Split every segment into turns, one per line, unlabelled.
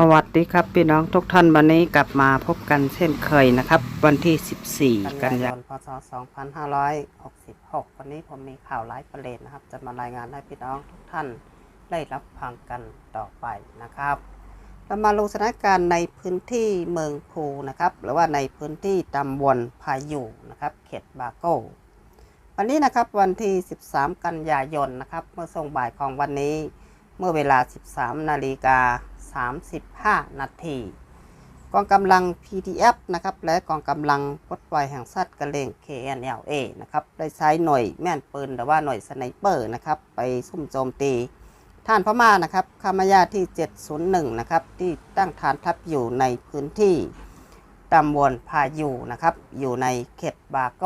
สวัสดีครับพี่น้องทุกท่านวันนี้กลับมาพบกันเช่นเคยนะครับ วันที่ 14 กันยายนพศ 2566 วันนี้ผมมีข่าวไลฟ์ประเด็นนะครับ จะมารายงานให้พี่น้องทุกท่านได้รับฟังกันต่อไปนะครับเรามาลงสถานการณ์ในพื้นที่เมืองภูนะครับ หรือว่าในพื้นที่ตำบลพายุนะครับ เขตบาโก้วันนี้นะครับวันที่ 13 กันยายนนะครับ เมื่อส่งบ่ายของวันนี้ เมื่อเวลา 13 นาฬิกา 35 นาทีกองกำลัง PDF นะครับ และกองกำลังปลดปล่อยแห่งสัตว์กระเลง KNLA นะครับ ได้ใช้หน่วยแม่นปืนหรือว่าหน่วยสไนเปอร์นะครับ ไปซุ่มโจมตีท่านพม่านะครับคามายาที่ 701 นะครับ ที่ตั้งฐานทัพอยู่ในพื้นที่ตำบลพายุนะครับ อยู่ในเขตบาโก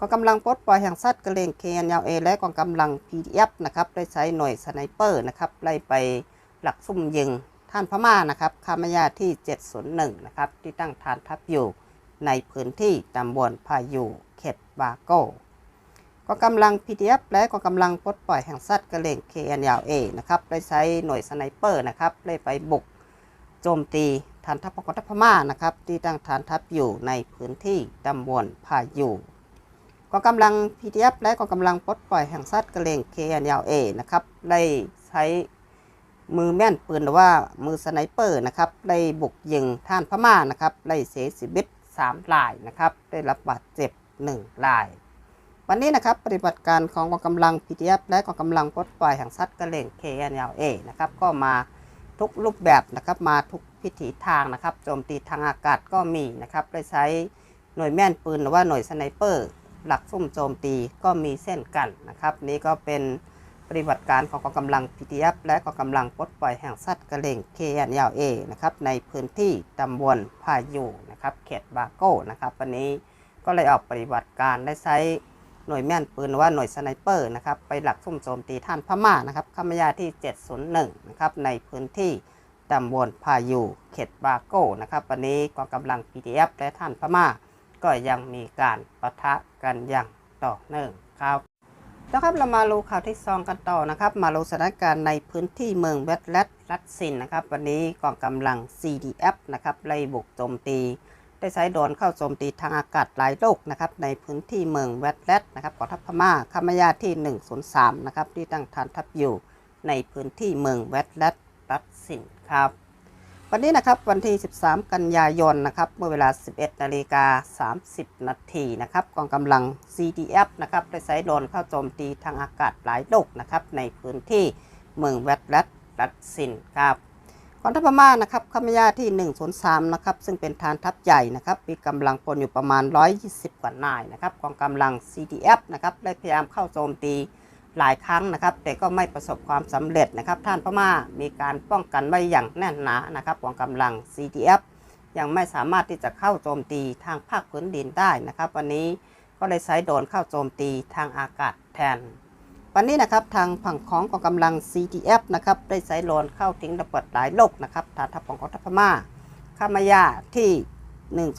กองกำลังปลดปล่อยแห่งสัตว์กระเลง KNLA และกองกำลัง PDF นะครับได้ใช้หน่วยสไนเปอร์นะครับไล่ไปหลักซุ่มยิงท่านพม่านะครับคามายาที่ 701 นะครับที่ตั้งฐานทัพอยู่ในพื้นที่ตำบลพายุเขตบาโกกองกำลัง PDF และกองกำลังปลดปล่อยแห่งสัตว์กระเลง KNLA นะครับได้ใช้หน่วยสไนเปอร์นะครับไล่ไปบุกโจมตีฐานทัพของกองทัพพม่านะครับที่ตั้งฐานทัพอยู่ในพื้นที่ตำบลพายุ กองกำลัง PDF และกองกำลังปลดปล่อยแห่งสัตว์กระเลง KNLA นะครับ ได้ใช้มือแม่นปืนหรือว่ามือสไนเปอร์นะครับ ได้บุกยิงท่านพม่านะครับ ได้เสียชีวิต3รายนะครับ ได้รับบาดเจ็บ1ราย วันนี้นะครับปฏิบัติการของกองกำลัง PDF และกองกำลังปลดปล่อยแห่งสัตว์กระเลง KNLA นะครับ ก็มาทุกรูปแบบนะครับมาทุกพิถีทางนะครับโจมตีทางอากาศก็มีนะครับได้ใช้หน่วยแม่นปืนหรือว่าหน่วยสไนเปอร์ หลักซุ่มโจมตีก็มีเส้นกันนะครับ นี่ก็เป็นปฏิบัติการของกองกำลัง PDF และกองกำลังปลดปล่อยแห่งสัตว์กระเลง KNLA นยาวเอนะครับในพื้นที่ตำบลพายุนะครับเขตบาโก้นะครับวันนี้ก็เลยออกปฏิบัติการได้ใช้หน่วยแม่นปืนหรือว่าหน่วยสไนเปอร์นะครับไปหลักซุ่มโจมตีท่านพม่านะครับขามยาที่ 701นะครับในพื้นที่ตำบลพายุเขตบาโก้นะครับวันนี้กองกำลัง PDF และท่านพม่า ก็ยังมีการปะทะกันอย่างต่อเนื่องครับแล้วครับเรามาดูข่าวที่ซองกันต่อนะครับ มาดูสถานการณ์ในพื้นที่เมืองเวทแลดรัสซินนะครับ วันนี้กองกำลัง CDF นะครับไล่บุกโจมตี ได้ใช้โดรนเข้าโจมตีทางอากาศหลายลูกนะครับ ในพื้นที่เมืองเวทแลดนะครับกองทัพพม่าคามายาที่ 103 นะครับ ที่ตั้งฐานทัพอยู่ในพื้นที่เมืองเวทแลดรัสซินครับ วันนี้นะครับวันที่ 13 กันยายนนะครับเมื่อเวลา 11นาฬิกา30 นาทีนะครับกองกำลัง CDF นะครับได้ใช้โดรนเข้าโจมตีทางอากาศหลายลูกนะครับในพื้นที่เมืองแวดแลดรัสซินครับกองทัพพม่านะครับขมายาที่ 103นะครับซึ่งเป็นฐานทัพใหญ่นะครับมีกำลังพลอยู่ประมาณ 120 กว่านายนะครับกองกำลัง CDF นะครับได้พยายามเข้าโจมตี หลายครั้งนะครับ แต่ก็ไม่ประสบความสำเร็จนะครับ ท่านพม่ามีการป้องกันไว้อย่างแน่นหนานะครับกองกำลัง CDF ยังไม่สามารถที่จะเข้าโจมตีทางภาคพื้นดินได้นะครับ วันนี้ก็เลยใช้โดรนเข้าโจมตีทางอากาศแทน วันนี้นะครับทางฝั่งของกองกำลัง CDF นะครับได้ใช้โดรนเข้าทิ้งระเบิดหลายลูกนะครับฐานทัพของกองทัพพม่าคามายาที่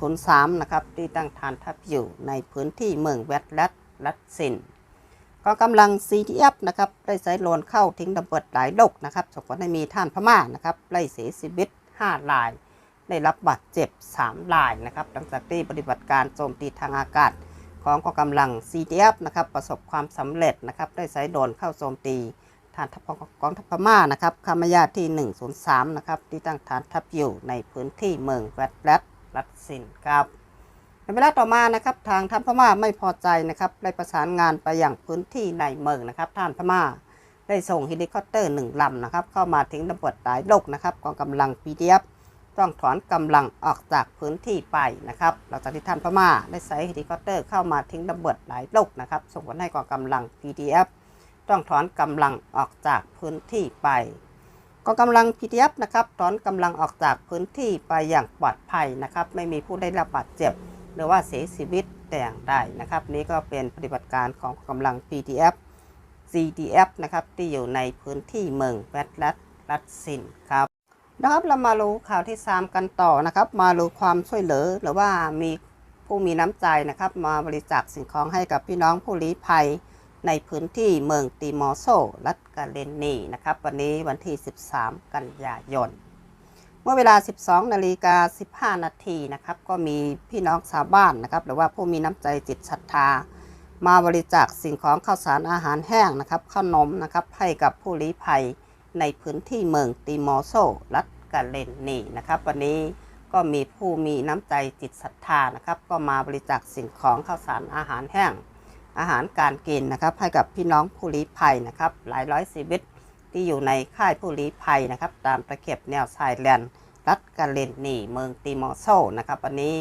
103 นะครับ ที่ตั้งฐานทัพอยู่ในพื้นที่เมืองแวดแลดลัดซิน กองกำลัง CTF นะครับได้ใช้โลนเข้าทิ้งระเบิดหลายลูกนะครับส่งผลให้มีท่านพม่านะครับไล่เสียชีวิต5ราย ได้รับบาดเจ็บ 3 รายนะครับหลังจากที่ปฏิบัติการโจมตีทางอากาศของกองกำลัง CTF นะครับประสบความสำเร็จนะครับได้ใช้โดรนเข้าโจมตีฐานทัพของกองทัพพม่านะครับคามายาที่ 103 นะครับที่ตั้งฐานทัพอยู่ในพื้นที่เมืองแวดแลดรัสซินครับ ในเวลาต่อมานะครับทางท่านพม่าไม่พอใจนะครับได้ประสานงานไปอย่างพื้นที่ในเมืองนะครับท่านพม่าได้ส่งเฮลิคอปเตอร์หนึ่งลำนะครับเข้ามาทิ้งระเบิดหลายลูกนะครับกองกำลัง PDF ต้องถอนกำลังออกจากพื้นที่ไปนะครับหลังจากที่ท่านพม่าได้ใช้เฮลิคอปเตอร์เข้ามาทิ้งระเบิดหลายลูกนะครับ ส่งผลให้กองกำลัง PDF ต้องถอนกำลังออกจากพื้นที่ไปกองกำลัง PDF นะครับถอนกำลังออกจากพื้นที่ไปอย่างปลอดภัยนะครับ ไม่มีผู้ได้รับบาดเจ็บ หรือว่าเสียชีวิตแต่อย่างใดนะครับ นี้ก็เป็นปฏิบัติการของกำลัง PDF CDF นะครับที่อยู่ในพื้นที่เมืองแวดลัดรัสซินครับนะครับเรามารู้ข่าวที่ 3 กันต่อนะครับ มารู้ความช่วยเหลือหรือว่ามีผู้มีน้ำใจนะครับ มาบริจาคสิ่งของให้กับพี่น้องผู้ลี้ภัยในพื้นที่เมืองติมอร์โซรัฐกาเลนนีนะครับ วันนี้วันที่ 13 กันยายน มื่อเวลา 12 นาฬิกา 15 นาทีนะครับ ก็มีพี่น้องชาวบ้านนะครับ หรือว่าผู้มีน้ำใจจิตศรัทธา มาบริจาคสิ่งของข้าวสารอาหารแห้งนะครับขนมนะครับให้กับผู้ลี้ภัยในพื้นที่เมืองติมอร์โซ รัฐกาเลนนีนะครับ วันนี้ก็มีผู้มีน้ำใจจิตศรัทธานะครับ ก็มาบริจาคสิ่งของข้าวสารอาหารแห้ง อาหารการกินนะครับ ให้กับพี่น้องผู้ลี้ภัยนะครับ หลายร้อยชีวิต ที่อยู่ในค่ายผู้ลี้ภัยนะครับ ตามตะเข็บแนวชายแดนรัฐกาเลนนีเมืองติมอร์โซนะครับวันนี้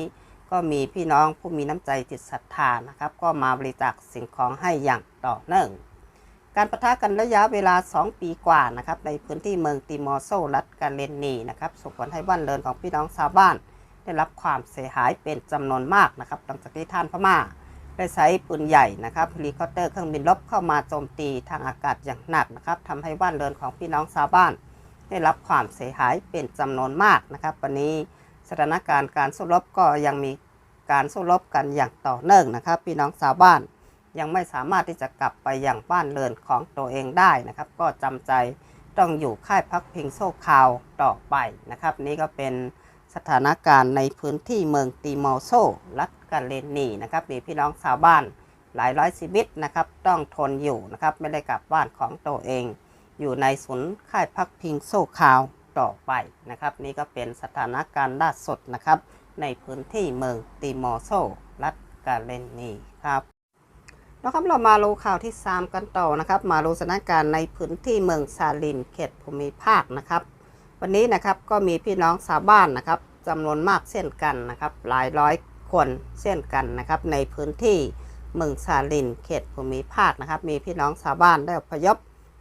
ก็มีพี่น้องผู้มีน้ำใจจิตศรัทธานะครับ ก็มาบริจาคสิ่งของให้อย่างต่อเนื่อง การประทะกันระยะเวลา 2 ปีกว่านะครับในพื้นที่เมืองติมอร์โซรัฐกาเลนนีนะครับส่งผลให้บ้านเรือนของพี่น้องชาวบ้าน ได้รับความเสียหายเป็นจำนวนมากนะครับหลังจากที่ท่านพม่า ได้ใช้ปืนใหญ่นะครับเฮลิคอปเตอร์เครื่องบินรบเข้ามาโจมตีทางอากาศอย่างหนักนะครับทำให้บ้านเรือนของพี่น้องชาวบ้าน ได้รับความเสียหายเป็นจำนวนมากนะครับ วันนี้สถานการณ์การสู้รบก็ยังมีการสู้รบกันอย่างต่อเนื่องนะครับ พี่น้องชาวบ้านยังไม่สามารถที่จะกลับไปอย่างบ้านเรือนของตัวเองได้นะครับ ก็จำใจต้องอยู่ค่ายพักพิงโซคาวต่อไปนะครับ นี่ก็เป็น สถานการณ์ในพื้นที่เมืองติมอโซ รัฐกาเลนีนะครับ มีพี่น้องชาวบ้านหลายร้อยชีวิตนะครับ ต้องทนอยู่นะครับ ไม่ได้กลับบ้านของตัวเอง อยู่ในศูนย์ค่ายพักพิงโซคาวต่อไปนะครับ นี่ก็เป็นสถานการณ์ล่าสุดนะครับ ในพื้นที่เมืองติมอโซ รัฐกาเลนีครับแล้วครับเรามาดูข่าวที่ 3 กันต่อนะครับ มาดูสถานการณ์ในพื้นที่เมืองซาลินเขตภูมิภาคนะครับ วันนี้นะครับก็มีพี่น้องชาวบ้านนะครับจำนวนมากเช่นกันนะครับ หลายร้อยคนเช่นกันนะครับ ในพื้นที่เมืองซาลินเขตภูมิภาคนะครับ มีพี่น้องชาวบ้านได้อพยพ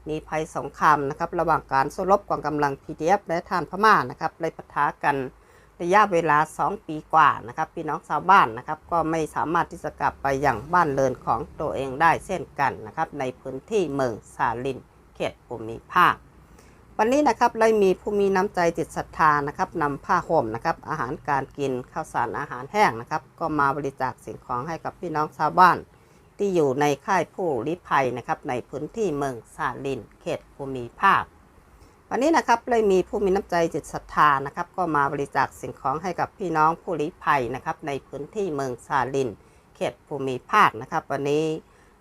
หนีภัยสงครามนะครับ ระหว่างการสู้รบกองกำลัง PDF และทานพม่านะครับเลยปะทะกันระยะเวลา 2 ปีกว่านะครับ พี่น้องชาวบ้านนะครับ ก็ไม่สามารถที่จะกลับไปอย่างบ้านเรือนของตัวเองได้เช่นกันนะครับ ในพื้นที่เมืองซาลินเขตภูมิภาค วันนี้นะครับเลยมีผู้มีน้ำใจจิตศรัทธานะครับนำผ้าห่มนะครับอาหารการกินข้าวสารอาหารแห้งนะครับ ก็มาบริจาคสิ่งของให้กับพี่น้องชาวบ้าน ที่อยู่ในค่ายผู้ลี้ภัยนะครับในพื้นที่เมืองซาลิน เขตภูมิภาค วันนี้นะครับเลยมีผู้มีน้ำใจจิตศรัทธานะครับก็มาบริจาคสิ่งของให้กับพี่น้องผู้ลี้ภัยนะครับในพื้นที่เมืองซาลิน เขตภูมิภาคนะครับ วันนี้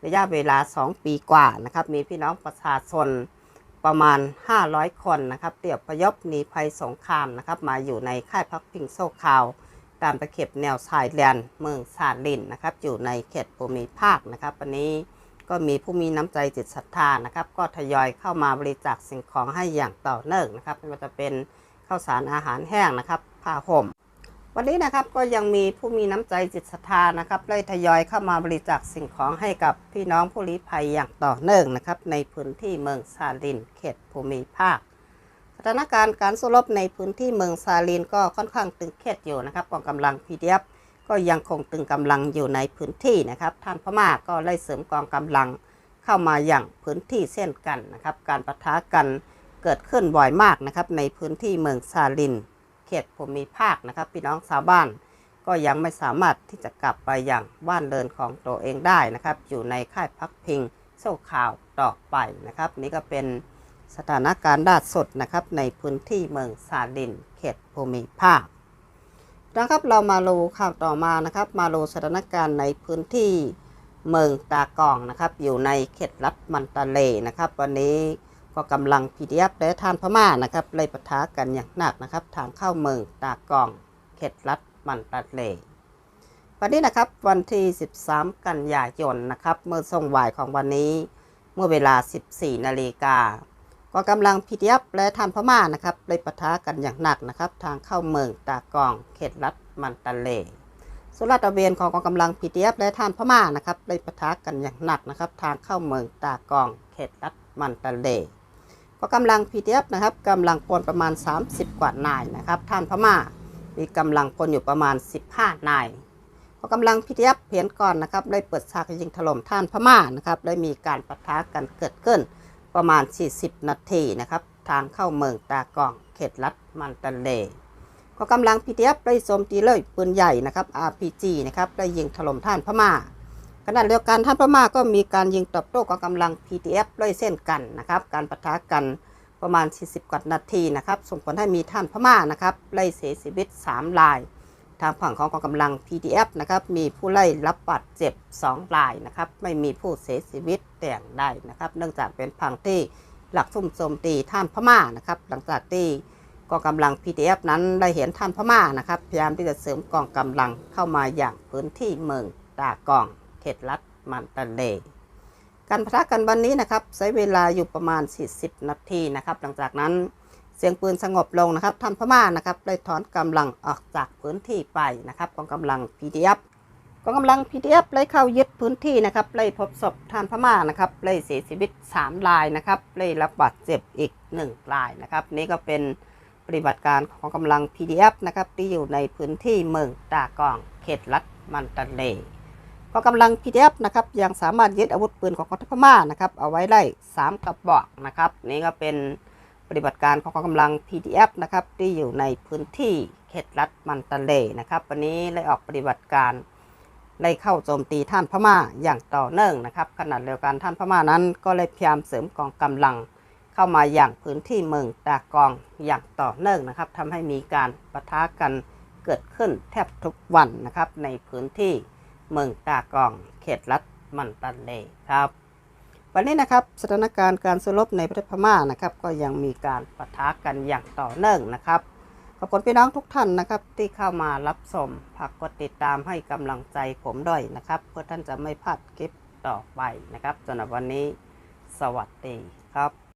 ระยะเวลา 2 ปีกว่านะครับมีพี่น้องประชาชน ประมาณ 500 คนนะครับเตี่ยวพยพหนีภัยสงครามนะครับมาอยู่ในค่ายพักพิงโซคาว ตามตะเข็บแนวชายแดนเมืองซาลินนะครับอยู่ในเขตภูมิภาคนะครับวันนี้ก็มีผู้มีน้ำใจจิตศรัทธานะครับ ก็ทยอยเข้ามาบริจาคสิ่งของให้อย่างต่อเนื่องนะครับไม่ว่าจะเป็นข้าวสารอาหารแห้งนะครับผ้าห่ม วันนี้นะครับก็ยังมีผู้มีน้ำใจจิตศรัทธานะครับได้ทยอยเข้ามาบริจาคสิ่งของให้กับพี่น้องผู้ลี้ภัยอย่างต่อเนื่องนะครับ ในพื้นที่เมืองซาลิน เขตภูมิภาคสถานการณ์การสู้รบในพื้นที่เมืองซาลินก็ค่อนข้างตึงเครียดอยู่นะครับกองกำลัง PDF ก็ยังคงตึงกำลังอยู่ในพื้นที่นะครับท่านพม่าก็ไล่เสริมกองกำลังเข้ามาอย่างพื้นที่เช่นกันนะครับ การประทะกันเกิดขึ้นบ่อยมากนะครับในพื้นที่เมืองซาลิน เขตภูมิภาคนะครับ พี่น้องชาวบ้านก็ยังไม่สามารถที่จะกลับไปอย่างบ้านเรือนของตัวเองได้นะครับ อยู่ในค่ายพักพิงโซ่ข่าวต่อไปนะครับ นี่ก็เป็นสถานการณ์ล่าสดนะครับในพื้นที่เมืองซาลิน เขตภูมิภาคนะครับเรามาดูข่าวต่อมานะครับ มาดูสถานการณ์ในพื้นที่เมืองตากองนะครับ อยู่ในเขตรัฐมันตาเลนะครับ วันนี้ ก็กำลังพีดีเอฟและทานพม่านะครับเลยปะทะกันอย่างหนักนะครับ ทางเข้าเมืองตากอง เขตรัฐมันตาเลวันนี้นะครับวันที่ 13 กันยายนนะครับเมื่อส่งวายของวันนี้เมื่อเวลา 14 นาฬิกาก็กำลังพีดีเอฟและทานพม่านะครับเลยปะทะกันอย่างหนักนะครับ ทางเข้าเมืองตากอง เขตรัฐมันตาเล สุราตระเวนของกองกำลังพีดีเอฟและทานพม่านะครับเลยปะทะกันอย่างหนักนะครับ ทางเข้าเมืองตากอง เขตรัฐมันตาเล ก็กำลังพีดีเอฟนะครับกำลังพลประมาณ 30 กว่านายนะครับท่านพม่ามีกำลังพลอยู่ประมาณ 15 นายก็กำลังพีดีเอฟเพียนก่อนนะครับได้เปิดฉากยิงถล่มท่านพม่านะครับได้มีการปะทะกันเกิดขึ้นประมาณ 40 นาทีนะครับทางเข้าเมืองตากองเขตรัฐมันตาเลก็กำลัง PDF ได้โจมตีเลยปืนใหญ่นะครับ RPG นะครับได้ยิงถล่มท่านพม่า ขณะเดียวกันท่านพม่าก็มีการยิงตอบโต้กับกำลัง PDF ด้วยเส้นกันนะครับ การปะทะกันประมาณ 40 กว่านาทีนะครับ ส่งผลให้มีท่านพม่านะครับไล่เสียชีวิต 3 ราย ทางฝั่งของกองกำลัง PDF นะครับ มีผู้ไล่รับบาดเจ็บ 2 รายนะครับ ไม่มีผู้เสียชีวิตแต่อย่างใดนะครับ เนื่องจากเป็นพังที่หลักซุ่มโจมตีท่านพม่านะครับ หลังจากที่กองกำลัง PDF นั้นได้เห็นท่านพม่านะครับ พยายามที่จะเสริมกองกำลังเข้ามาอย่างพื้นที่เมืองตากอง เขตรัฐมันตะเลการประกันวันนี้นะครับ ใช้เวลาอยู่ประมาณ 40 นาทีนะครับ หลังจากนั้นเสียงปืนสงบลงนะครับท่านพม่านะครับได้ถอนกำลังออกจากพื้นที่ไปนะครับกองกำลัง PDF กองกำลัง PDF เลยเข้ายึดพื้นที่นะครับเลยพบศพท่านพม่านะครับเลยเสียชีวิต 3 รายนะครับเลยรับบาดเจ็บอีก 1 รายนะครับ นี่ก็เป็นปฏิบัติการของกำลัง PDF นะครับที่อยู่ในพื้นที่เมืองตากองเขตรัฐมันตะเล กองกำลัง PDF นะครับยังสามารถยึดอาวุธปืนของกองทัพพม่านะครับเอาไว้ได้ 3 กระบอกนะครับ นี่ก็เป็นปฏิบัติการของกองกำลัง PDF นะครับที่อยู่ในพื้นที่เขตรัฐมันตะเลนะครับ วันนี้ได้ออกปฏิบัติการได้เข้าโจมตีท่านพม่าอย่างต่อเนื่องนะครับขณะเดียวกันท่านพม่านั้น ก็เลยพยายามเสริมกองกำลังเข้ามาอย่างพื้นที่เมืองตากองอย่างต่อเนื่องนะครับทำให้มีการปะทะกันเกิดขึ้นแทบทุกวันนะครับในพื้นที่ เมืองตากอง เขตรัฐมันตันเลครับ วันนี้นะครับสถานการณ์การสู้รบในประเทศพม่านะครับ ก็ยังมีการปะทะกันอย่างต่อเนื่องนะครับขอบคุณพี่น้องทุกท่านนะครับ ที่เข้ามารับชมฝากกดติดตามให้กำลังใจผมด้วยนะครับ เพื่อท่านจะไม่พลาดคลิปต่อไปนะครับสำหรับวันนี้ สวัสดีครับ